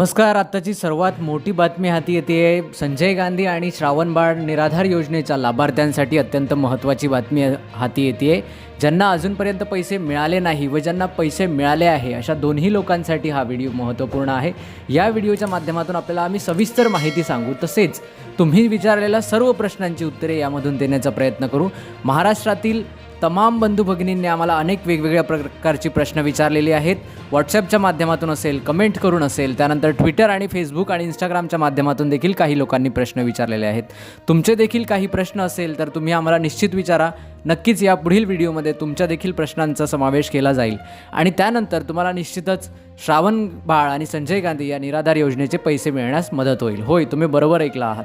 नमस्कार आत्ताची सर्वात मोठी बातमी हाती येते आहे संजय गांधी आणि श्रावण बाळ निराधार योजनेच्या लाभार्थ्यांसाठी अत्यंत महत्त्वाची बातमी हाती येते आहे. ज्यांना अजूनपर्यंत पैसे मिळाले नाही व ज्यांना पैसे मिळाले आहे अशा दोन्ही लोकांसाठी हा व्हिडिओ महत्त्वपूर्ण आहे. या व्हिडिओच्या माध्यमातून आपल्याला आम्ही सविस्तर माहिती सांगू. तसेच तुम्ही विचारलेल्या सर्व प्रश्नांची उत्तरे यामधून देण्याचा प्रयत्न करू. महाराष्ट्रातील तमाम बंधू भगिनींनी आम्हाला अनेक वेगवेगळ्या प्रकारची प्रश्न विचारलेली आहेत. व्हॉट्सॲपच्या माध्यमातून असेल कमेंट करून असेल त्यानंतर ट्विटर आणि फेसबुक आणि इंस्टाग्रामच्या माध्यमातून देखील काही लोकांनी प्रश्न विचारलेले आहेत. तुमचे देखील काही प्रश्न असेल तर तुम्ही आम्हाला निश्चित विचारा. नक्कीच या पुढील व्हिडिओमध्ये तुमच्या देखील प्रश्नांचा समावेश केला जाईल. आणि त्यानंतर तुम्हाला निश्चितच श्रावण बाळ आणि संजय गांधी या निराधार योजनेचे पैसे मिळण्यास मदत होईल. होय तुम्ही बरोबर ऐकला आहात.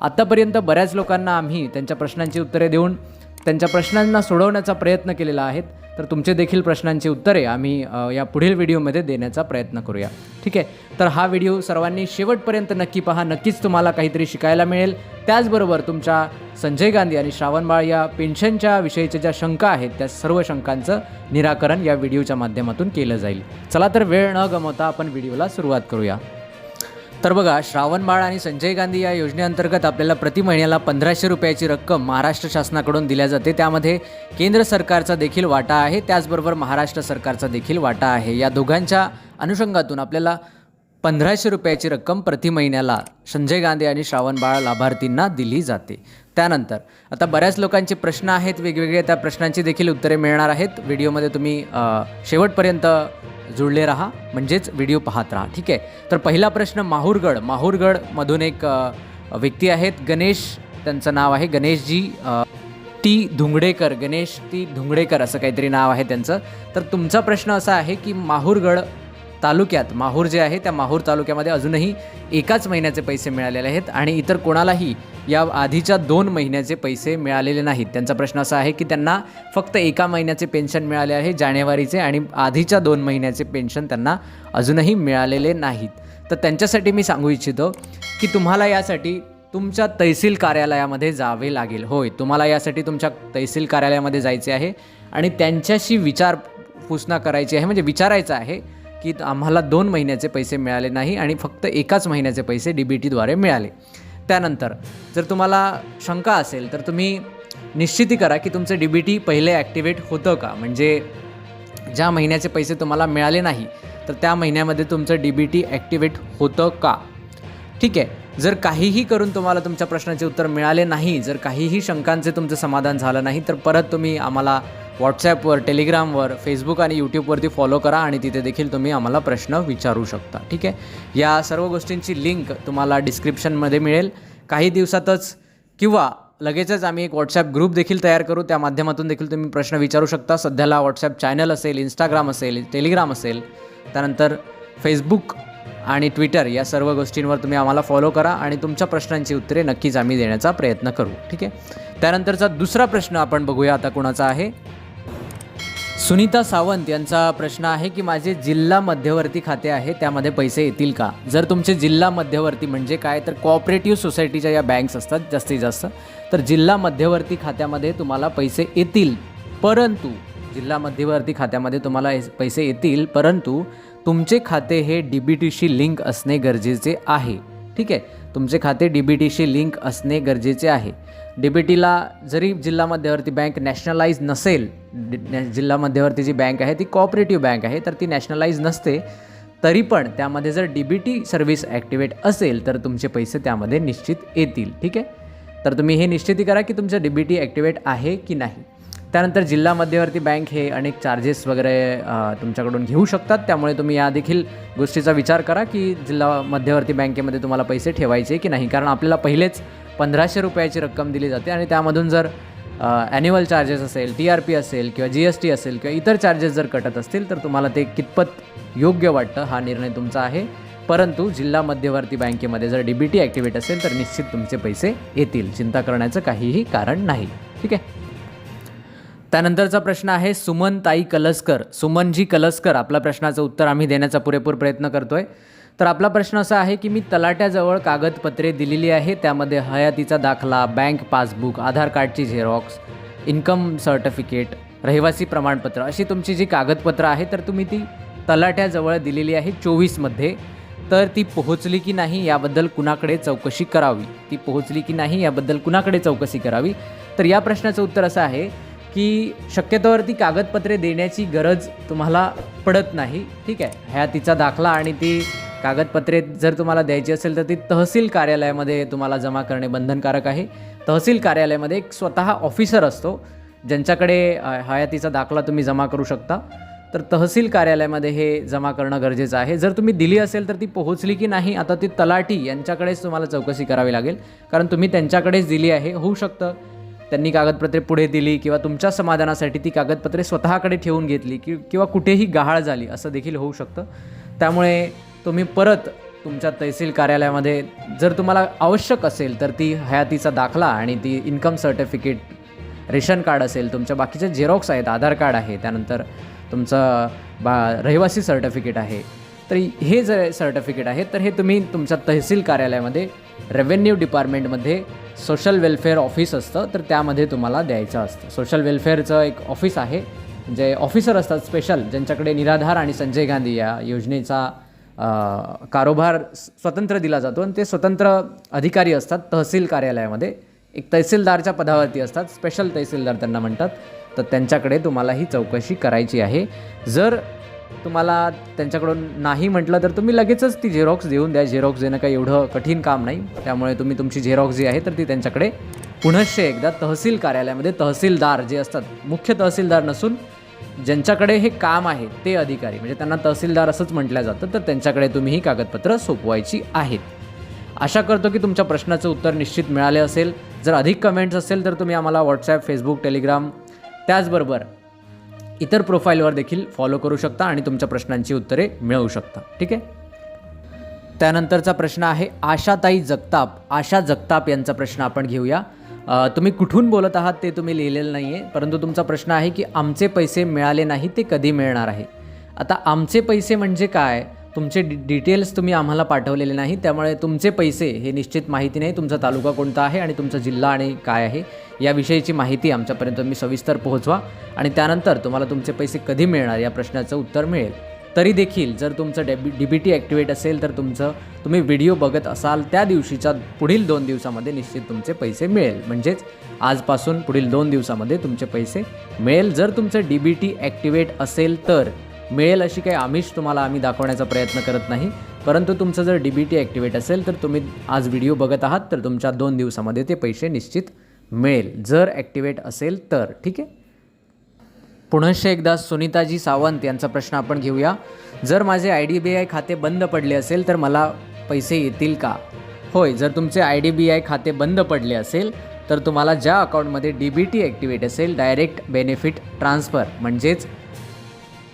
आत्तापर्यंत बऱ्याच लोकांना आम्ही त्यांच्या प्रश्नांची उत्तरे देऊन त्यांच्या प्रश्नांना सोडवण्याचा प्रयत्न केलेला आहे तर तुमचे देखील प्रश्नांची उत्तरे आम्ही या पुढील व्हिडिओमध्ये देण्याचा प्रयत्न करूया. ठीक आहे? तर हा व्हिडिओ सर्वांनी शेवटपर्यंत नक्की पहा. नक्कीच तुम्हाला काहीतरी शिकायला मिळेल. त्याचबरोबर तुमच्या संजय गांधी आणि श्रावणबाळ या पेन्शनच्या विषयीच्या ज्या शंका आहेत त्या सर्व शंकांचं निराकरण या व्हिडिओच्या माध्यमातून केलं जाईल. चला तर वेळ न गमवता आपण व्हिडिओला सुरुवात करूया. तर बघा श्रावणबाळ आणि संजय गांधी या योजनेअंतर्गत आपल्याला प्रति महिन्याला पंधराशे रुपयाची रक्कम महाराष्ट्र शासनाकडून दिल्या जाते. त्यामध्ये केंद्र सरकारचा देखील वाटा आहे त्याचबरोबर महाराष्ट्र सरकारचा देखील वाटा आहे. या दोघांच्या अनुषंगातून आपल्याला पंधराशे रुपयाची रक्कम प्रति महिन्याला संजय गांधी आणि श्रावण बाळ लाभार्थींना दिली जाते. त्यानंतर आता बऱ्याच लोकांचे प्रश्न आहेत वेगवेगळे त्या प्रश्नांची देखील उत्तरे मिळणार आहेत. व्हिडिओमध्ये तुम्ही शेवटपर्यंत जुळले राहा म्हणजेच व्हिडिओ पाहत राहा ठीक आहे? तर पहिला प्रश्न माहूरगड. माहूरगडमधून एक व्यक्ती आहेत गणेश त्यांचं नाव आहे गणेशजी टी धुंगडेकर. गणेश टी धुंगडेकर असं काहीतरी नाव आहे त्यांचं. तर तुमचा प्रश्न असा आहे की माहूरगड तालुक्यात माहूर जे आहे त्या माहूर तालुक्यामध्ये अजूनही एकाच महिन्याचे पैसे मिळालेले आहेत आणि इतर कोणालाही या आधीच्या दोन महिन्याचे पैसे मिळालेले नाहीत. त्यांचा प्रश्न असा आहे की त्यांना फक्त एका महिन्याचे पेन्शन मिळाले आहे जानेवारीचे आणि आधीच्या दोन महिन्याचे पेन्शन त्यांना अजूनही मिळालेले नाहीत. तर त्यांच्यासाठी मी सांगू इच्छितो की तुम्हाला यासाठी तुमच्या तहसील कार्यालयामध्ये जावे लागेल. होय तुम्हाला यासाठी तुमच्या तहसील कार्यालयामध्ये जायचे आहे आणि त्यांच्याशी विचार विचारपूसना करायची आहे म्हणजे विचारायचं आहे की आम्हाला दोन महिन्याचे पैसे मिळाले नाही आणि फक्त एकाच महिन्याचे पैसे डी बी टीद्वारे मिळाले. त्यानंतर जर तुम्हाला शंका असेल तर तुम्ही निश्चिती करा की तुमचं डी बी टी पहिले ॲक्टिवेट होतं का? म्हणजे ज्या महिन्याचे पैसे तुम्हाला मिळाले नाही तर त्या महिन्यामध्ये तुमचं डी बी टी ॲक्टिवेट होतं का? ठीक आहे. जर काहीही करून तुम्हाला तुमच्या प्रश्नाचे उत्तर मिळाले नाही जर काहीही शंकांचे तुमचं समाधान झालं नाही तर परत तुम्ही आम्हाला व्हॉट्सॲपवर टेलिग्रामवर फेसबुक आणि यूट्यूबवरती फॉलो करा आणि तिथे देखील तुम्ही आम्हाला प्रश्न विचारू शकता ठीक आहे? या सर्व गोष्टींची लिंक तुम्हाला डिस्क्रिप्शनमध्ये मिळेल. काही दिवसातच किंवा लगेचच आम्ही एक व्हॉट्सॲप ग्रुप देखील तयार करू. त्या माध्यमातून देखील तुम्ही प्रश्न विचारू शकता. सध्याला व्हॉट्सॲप चॅनल असेल इंस्टाग्राम असेल टेलिग्राम असेल. त्यानंतर फेसबुक आणि ट्विटर या सर्व गोष्टींवर तुम्ही आम्हाला फॉलो करा आणि तुमच्या प्रश्नांची उत्तरे नक्कीच आम्ही देण्याचा प्रयत्न करू ठीक आहे? त्यानंतरचा दुसरा प्रश्न आपण बघूया. आता कोणाचा आहे? सुनीता सावंत यांचा प्रश्न आहे की माझे जिल्हा मध्यवर्ती खाते आहे त्यामध्ये पैसे येतील का? जर तुमचे जिल्हा मध्यवर्ती म्हणजे काय तर कोऑपरेटिव्ह सोसायटीच्या या बँक्स असतात जास्तीत जास्त. तर जिल्हा मध्यवर्ती खात्यामध्ये तुम्हाला पैसे येतील परंतु जिल्हा मध्यवर्ती खात्यामध्ये तुम्हाला पैसे येतील परंतु तुमचे खाते हे डी बी टीशी लिंक असणे गरजेचे आहे. ठीक आहे? तुमचे खाते डी बी टीशी लिंक असणे गरजेचे आहे. डी बी टीला जरी जिल्हा मध्यवर्ती बँक नॅशनलाइज नसेल नॅ- जिल्हा मध्यवर्ती जी बँक आहे ती कॉपरेटिव्ह बँक आहे तर ती नॅशनलाइज नसते तरी पण त्यामध्ये जर D B T service activate असेल तर तुमचे पैसे त्यामध्ये निश्चित येतील. ठीक आहे? तर तुम्ही हे निश्चिती करा की तुमचं डी बी टी ॲक्टिवेट आहे की नाही. त्यानंतर जिल्हा मध्यवर्ती बँक हे अनेक चार्जेस वगैरे तुमच्याकडून घेऊ शकतात. त्यामुळे तुम्ही या देखील गोष्टीचा विचार करा की जिल्हा मध्यवर्ती बँकेमध्ये तुम्हाला पैसे ठेवायचे की नाही. कारण आपल्याला पहिलेच पंधराशे रुपयाची रक्कम दिली जाते आणि त्यामधून जर ॲन्युअल चार्जेस असेल टी आर पी असेल किंवा जी एस टी असेल किंवा इतर चार्जेस जर कटत असतील तर तुम्हाला ते कितपत योग्य वाटतं हा निर्णय तुमचा आहे. परंतु जिल्हा मध्यवर्ती बँकेमध्ये जर डी बी टी ॲक्टिवेट असेल तर निश्चित तुमचे पैसे येतील. चिंता करण्याचं काहीही कारण नाही. ठीक आहे? त्यानंतरचा प्रश्न आहे सुमन ताई कलसकर. सुमनजी कलसकर आपल्या प्रश्नाचं उत्तर आम्ही देण्याचा पुरेपूर प्रयत्न करतोय. तर आपला प्रश्न असा आहे की मी तलाट्याजवळ कागदपत्रे दिलेली आहे त्यामध्ये हयातीचा दाखला बँक पासबुक आधार कार्डची झेरॉक्स इन्कम सर्टिफिकेट रहिवासी प्रमाणपत्र अशी तुमची जी कागदपत्रं आहेत तर तुम्ही ती तलाट्याजवळ दिलेली आहे चोवीसमध्ये. तर ती पोहोचली की नाही याबद्दल कुणाकडे चौकशी करावी? ती पोहोचली की नाही याबद्दल कुणाकडे चौकशी करावी? तर या प्रश्नाचं उत्तर असं आहे की शक्यतोवर ती कागदपत्रे देण्याची गरज तुम्हाला पडत नाही. ठीक आहे? ह्या तिचा दाखला आणि ती कागदपत्रे जर तुम्हाला द्यायची असेल तर ती तहसील कार्यालयामध्ये तुम्हाला जमा करणे बंधनकारक आहे. तहसील कार्यालयामध्ये एक स्वतः ऑफिसर असतो ज्यांच्याकडे हयातीचा दाखला तुम्ही जमा करू शकता. तर तहसील कार्यालयामध्ये हे जमा करणं गरजेचं आहे. जर तुम्ही दिली असेल तर ती पोहोचली की नाही आता ती तलाठी यांच्याकडेच तुम्हाला चौकशी करावी लागेल. कारण तुम्ही त्यांच्याकडेच दिली आहे. होऊ शकतं. त्यांनी कागदपत्रे पुढे दिली किंवा तुमच्या समाधानासाठी ती कागदपत्रे स्वतःकडे ठेवून घेतली कि किंवा कुठेही गहाळ झाली असं देखील होऊ शकतं. त्यामुळे तुम्ही परत तुमच्या तहसील कार्यालयामध्ये जर तुम्हाला आवश्यक असेल तर ती हयातीचा दाखला आणि ती इन्कम सर्टिफिकेट रेशन कार्ड असेल तुमच्या बाकीचे झेरॉक्स आहेत आधार कार्ड आहे त्यानंतर तुमचं बा रहिवासी सर्टिफिकेट आहे तर हे जे सर्टिफिकेट आहे तर हे तुम्ही तुमच्या तहसील कार्यालयामध्ये रेव्हेन्यू डिपार्टमेंटमध्ये सोशल वेलफेअर ऑफिस असतं तर त्यामध्ये तुम्हाला द्यायचं असतं. सोशल वेलफेअरचं एक ऑफिस आहे जे ऑफिसर असतात स्पेशल ज्यांच्याकडे निराधार आणि संजय गांधी या योजनेचा कारोभार कारोबार स्वतंत्र दिला जातो आणि ते स्वतंत्र अधिकारी असतात तहसील कार्यालयामध्ये. एक तहसीलदारच्या पदावरती असतात स्पेशल तहसीलदार त्यांना म्हणतात. तर त्यांच्याकडे तुम्हाला ही चौकशी करायची आहे. जर तुम्हाला त्यांच्याकडून नाही म्हटलं तर तुम्ही लगेचच ती झेरॉक्स देऊन द्या. झेरॉक्स देणं काही एवढं कठीण काम नाही. त्यामुळे तुम्ही तुमची झेरॉक्स जी आहे तर ती त्यांच्याकडे पुनश्च एकदा तहसील कार्यालयामध्ये तहसीलदार जे असतात मुख्य तहसीलदार नसून ज्यांच्याकडे हे काम आहे ते अधिकारी म्हणजे त्यांना तहसीलदार असंच म्हटलं जातं तर त्यांच्याकडे तुम्ही ही कागदपत्रं सोपवायची आहेत. आशा करतो की तुमच्या प्रश्नाचं उत्तर निश्चित मिळाले असेल. जर अधिक कमेंट्स असेल तर तुम्ही आम्हाला व्हॉट्सॲप फेसबुक टेलिग्राम त्याचबरोबर इतर प्रोफाईलवर देखील फॉलो करू शकता आणि तुमच्या प्रश्नांची उत्तरे मिळवू शकता. ठीक आहे? त्यानंतरचा प्रश्न आहे आशाताई जगताप. आशा जगताप यांचा प्रश्न आपण घेऊया. तुम्ही कुठून बोलत आहात ते तुम्ही लिहिलेलं नाही आहे परंतु तुमचा प्रश्न आहे की आमचे पैसे मिळाले नाही ते कधी मिळणार आहे? आता आमचे पैसे म्हणजे काय? तुमचे डि डिटेल्स तुम्ही आम्हाला पाठवलेले नाही त्यामुळे तुमचे पैसे हे निश्चित माहिती नाही तुमचा तालुका कोणता आहे आणि तुमचा जिल्हा आणि काय आहे याविषयीची माहिती आमच्यापर्यंत तुम्ही सविस्तर पोहोचवा आणि त्यानंतर तुम्हाला तुमचे पैसे कधी मिळणार या प्रश्नाचं उत्तर मिळेल. तरी देखील जर तुमचं डेबी डी बी टी ॲक्टिवेट असेल तर तुमचं तुम्ही व्हिडिओ बघत असाल त्या दिवशीच्या पुढील दोन दिवसामध्ये निश्चित तुमचे पैसे मिळेल. म्हणजेच आजपासून पुढील दोन दिवसामध्ये तुमचे पैसे मिळेल. जर तुमचं डी बी टी ॲक्टिवेट असेल तर मिळेल अशी काही आमिष तुम्हाला आम्ही दाखवण्याचा प्रयत्न करत नाही. परंतु तुमचं जर डी बी टी ॲक्टिवेट असेल तर तुम्ही आज व्हिडिओ बघत आहात तर तुमच्या दोन दिवसामध्ये ते पैसे निश्चित मिळेल. जर ॲक्टिवेट असेल तर ठीक आहे? पुनश्च एकदा सुनीताजी सावंत यांचा प्रश्न आपण घेऊया. जर माझे आय डी बी आय खाते बंद पडले असेल तर मला पैसे येतील का? होय जर तुमचे आय डी बी आय खाते बंद पडले असेल तर तुम्हाला ज्या अकाउंटमध्ये डी बी टी ॲक्टिवेट असेल डायरेक्ट बेनिफिट ट्रान्सफर म्हणजेच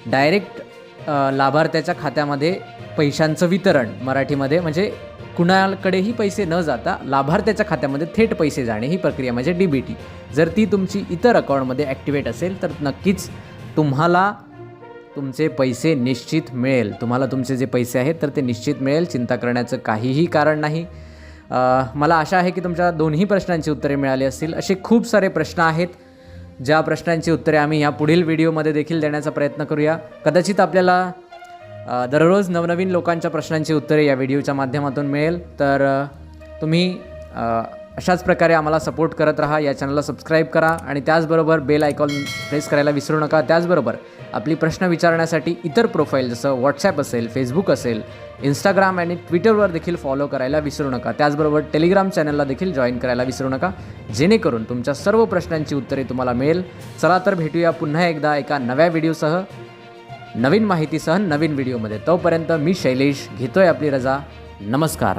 डायरेक्ट लाभार्थ्याच्या खात्यामध्ये पैशांचं वितरण मराठीमध्ये म्हणजे कुणाकडेही पैसे न जाता लाभार्थ्याच्या खात्यामध्ये थेट पैसे जाणे ही प्रक्रिया म्हणजे डी बी टी जर ती तुमची इतर अकाउंटमध्ये ॲक्टिवेट असेल तर नक्कीच तुम्हाला तुमचे पैसे निश्चित मिळेल. तुम्हाला तुमचे जे पैसे आहेत तर ते निश्चित मिळेल. चिंता करण्याचं काहीही कारण नाही. मला आशा आहे की तुमच्या दोन्ही प्रश्नांची उत्तरे मिळाली असतील. असे खूप सारे प्रश्न आहेत. ज्या प्रश्नांची उत्तरे आम्ही ह्या पुढील व्हिडिओमध्ये देखील देण्याचा प्रयत्न करूया. कदाचित आपल्याला दररोज नवनवीन लोकांच्या प्रश्नांची उत्तरे या व्हिडिओच्या माध्यमातून मिळेल. तर तुम्ही अशाच प्रकारे आम्हाला सपोर्ट करत राहा या चॅनलला सबस्क्राईब करा आणि त्याचबरोबर बेल आयकॉन प्रेस करायला विसरू नका. त्याचबरोबर आपली प्रश्न विचारण्यासाठी इतर प्रोफाईल जसं व्हॉट्सॲप असेल फेसबुक असेल इंस्टाग्राम आणि ट्विटरवर देखील फॉलो करायला विसरू नका. त्याचबरोबर टेलिग्राम चॅनलला देखील जॉईन करायला विसरू नका. जेणेकरून तुमच्या सर्व प्रश्नांची उत्तरे तुम्हाला मिळेल. चला तर भेटूया पुन्हा एकदा एका नव्या व्हिडिओसह. नवीन माहितीसह नवीन व्हिडिओमध्ये. तोपर्यंत मी शैलेश घेतोय आपली रजा. नमस्कार.